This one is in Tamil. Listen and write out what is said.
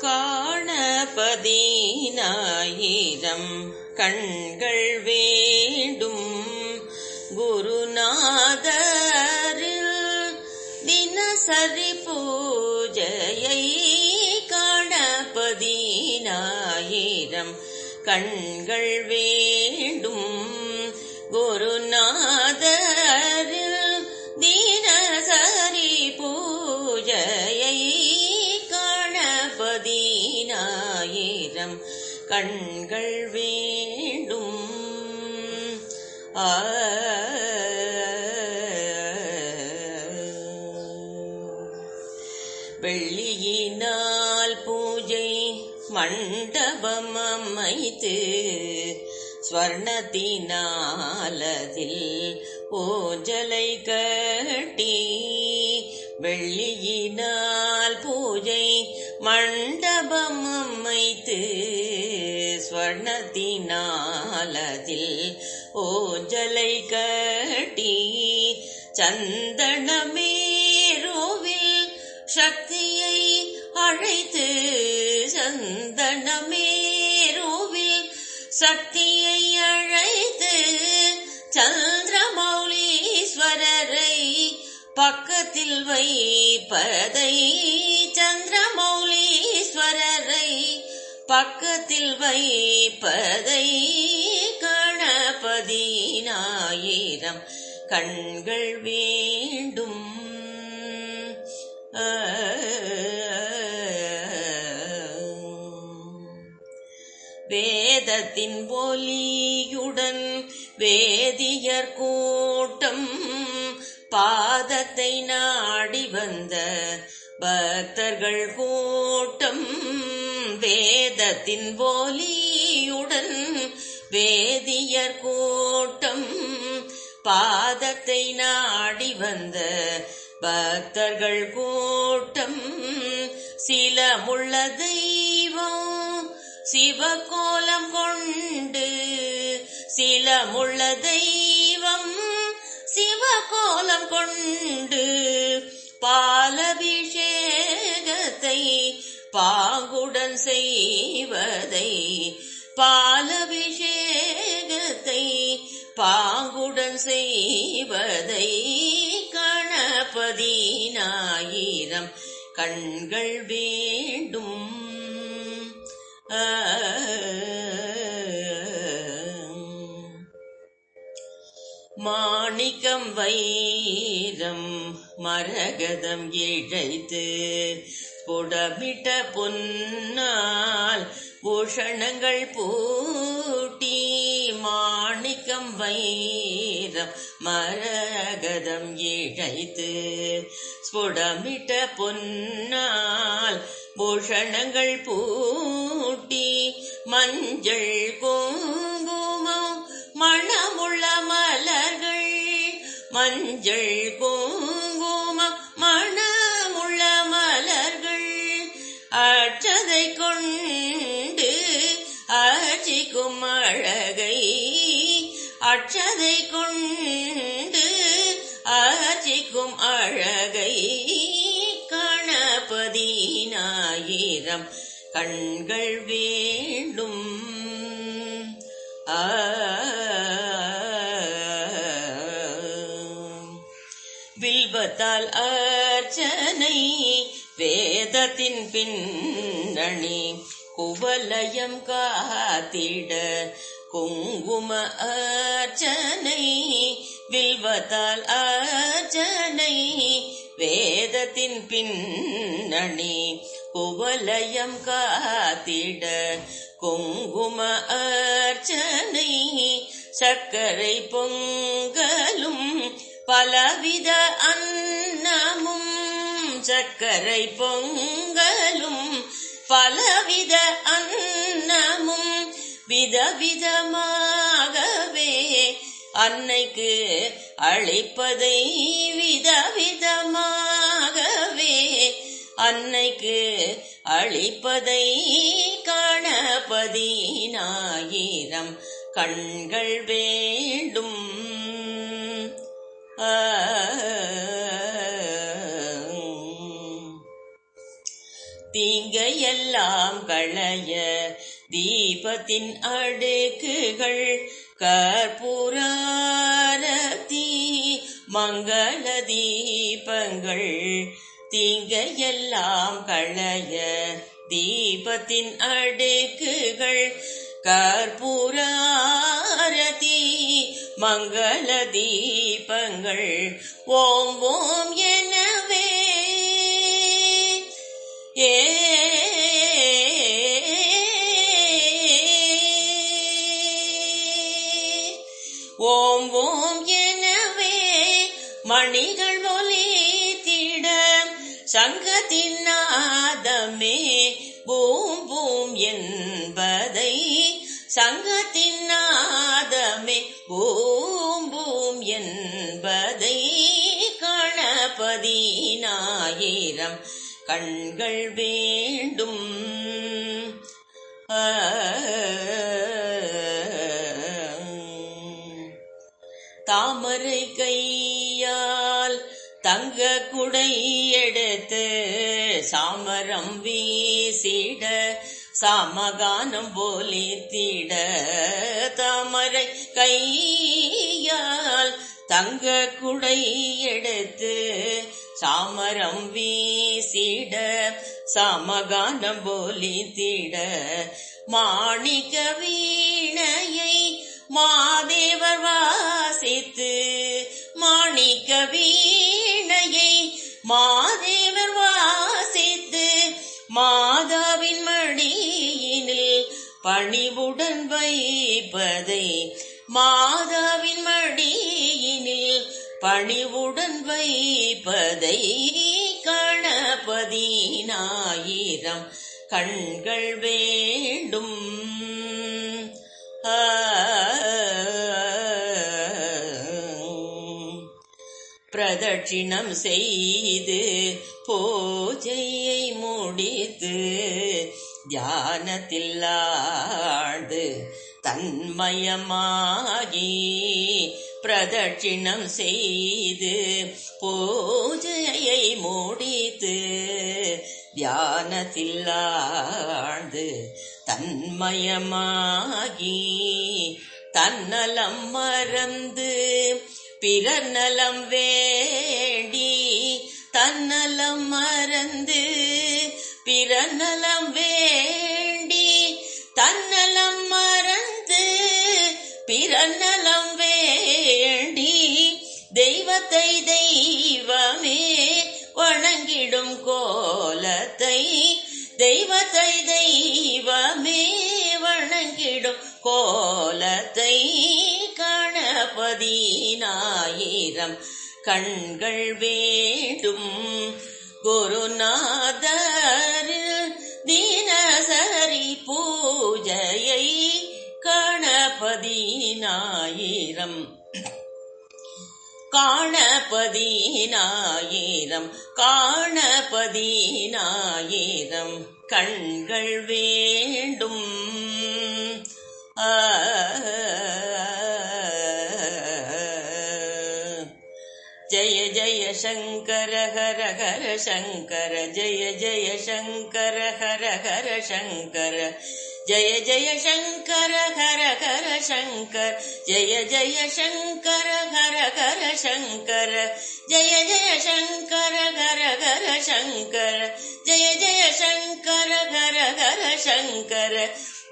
காணபதீனாயிரம் கண்கள் வேண்டும். குருநாதரில் தினசரி பூஜையை காணபதீனாயிரம் கண்கள் வேண்டும். குருநாதர் கண்கள் வேண்டும் வெள்ளியினால் பூஜை மண்டபம் அமைத்து ஸ்வர்ணத்தினாலதில் பூஜலை கட்டி வெள்ளியினால் பூஜை மண்டபம் அமைத்து ஸ்வர்ணத்தினாலதில் ஓஜலை கட்டி சந்தனமேரோவில் சக்தியை அழைத்து சந்தனமேரோவில் சக்தியை அழைத்து சந்திரமௌலீஸ்வரரை பக்கத்தில் வைப்பதை சந்திரமௌ பக்கத்தில் வைப்பதை கணபதினாயிரம் கண்கள் வேண்டும். வேதத்தின் ஒலியுடன் வேதியர் கூட்டம் பாதத்தை நாடி வந்த பக்தர்கள் கூட்டம். வே வேதத்தின் போலியுடன் வேதியர் கூட்டம் பாதத்தை நாடி வந்த பக்தர்கள் கூட்டம். சில முள்ள தெய்வம் சிவகோலம் கொண்டு சில முள்ள தெய்வம் சிவகோலம் கொண்டு பாலபிஷேகத்தை பாங்குடன் செய்வதை பாலபிஷேகத்தை பாங்குடன் செய்வதை கணபதினாயிரம் கண்கள் வேண்டும். மாணிக்கம் வைரம் மரகதம் இழைத்து புடமிட்ட பொன்னால் பூஷணங்கள் பூட்டி மாணிக்கம் வைரம் மரகதம் இழைத்து ஸ்புடமிட்ட பொன்னால் பூஷணங்கள் பூட்டி மஞ்சள் குங்குமம் மணமுள்ள மலர்கள் மஞ்சள் குங்குமம் ஆயிரம் கண்கள் வேண்டும் வில்வத்தால் அர்ச்சனை வேதத்தின் பின்னணி குவலயம் காத்திட குங்கும அர்ச்சனை வில்வத்தால் அர்ச்சனை வேதத்தின் பின்னணி குவலயம் காத்திட குங்கும அர்ச்சனை சர்க்கரை பொங்கலும் பலவித அன்னமும் சர்க்கரை பொங்கலும் பலவித அன்னமும் விதவிதமாகவே அன்னைக்கு அழைப்பதை விதவிதமாகவே அன்னைக்கு அழிப்பதை காணபதினாயிரம் கண்கள் வேண்டும். தீங்கையெல்லாம் களைய தீபத்தின் அடுக்குகள் கற்பூராரதி மங்கள தீபங்கள் தீங்கையெல்லாம் களைய தீபத்தின் அடுக்குகள் கற்பூராரதி மங்கள தீபங்கள் ஓம் ஓம் எனவே. ஏ ஓம் ஓம் எனவே மணிகள் சங்கத்தின்னாதமே பூம் பூம் என்பதை சங்கத்தின்னாதமே பூம் பூம் என்பதை கணபதினாயிரம் கண்கள் வேண்டும். தாமரை கையா தங்க குடை எடுத்து சாமரம் வீசிட சாமகானம் போலித்திட தாமரை கையால் தங்க குடை எடுத்து சாமரம் வீசிட சாமகானம் போலித்திட மாணிக்க வீணையை மாதேவர் வாசித்து மாணிக்க வீ மாதேவர் வாசித்து மாதாவின் மடியினில் பணிவுடன் வைப்பதை மாதாவின் மடியினில் பணிவுடன் வைப்பதை கணபதினாயிரம் கண்கள் வேண்டும். ஆ. பிரதட்சிணம் செய்து பூஜையை முடித்து தியானத்தில் ஆழ்ந்து தன்மயமாகி பிரதட்சிணம் செய்து பூஜையை முடித்து தியானத்தில் ஆழ்ந்து தன்மயமாகி தன்னலம் மறந்து பிறர் நலம் வேண்டி தன்னலம் மறந்து பிறர் நலம் வேண்டி தன்னலம் மறந்து பிறர் நலம் வேண்டி தெய்வத்தை தெய்வமே வணங்கிடும் கோலத்தை தெய்வத்தை தெய்வமே வணங்கிடும் கோலத்தை பதினாயிரம் கண்கள் வேண்டும் குருநாதர் தினசரி பூஜையை காணபதினாயிரம். காணபதினாயிரம் காணபதினாயிரம் கண்கள் வேண்டும். ஆ जय शङ्कर हर हर शङ्कर जय जय शङ्कर हर हर शङ्कर जय जय शङ्कर हर हर शङ्कर जय जय शङ्कर हर हर शङ्कर जय जय शङ्कर हर हर शङ्कर जय जय शङ्कर हर हर शङ्कर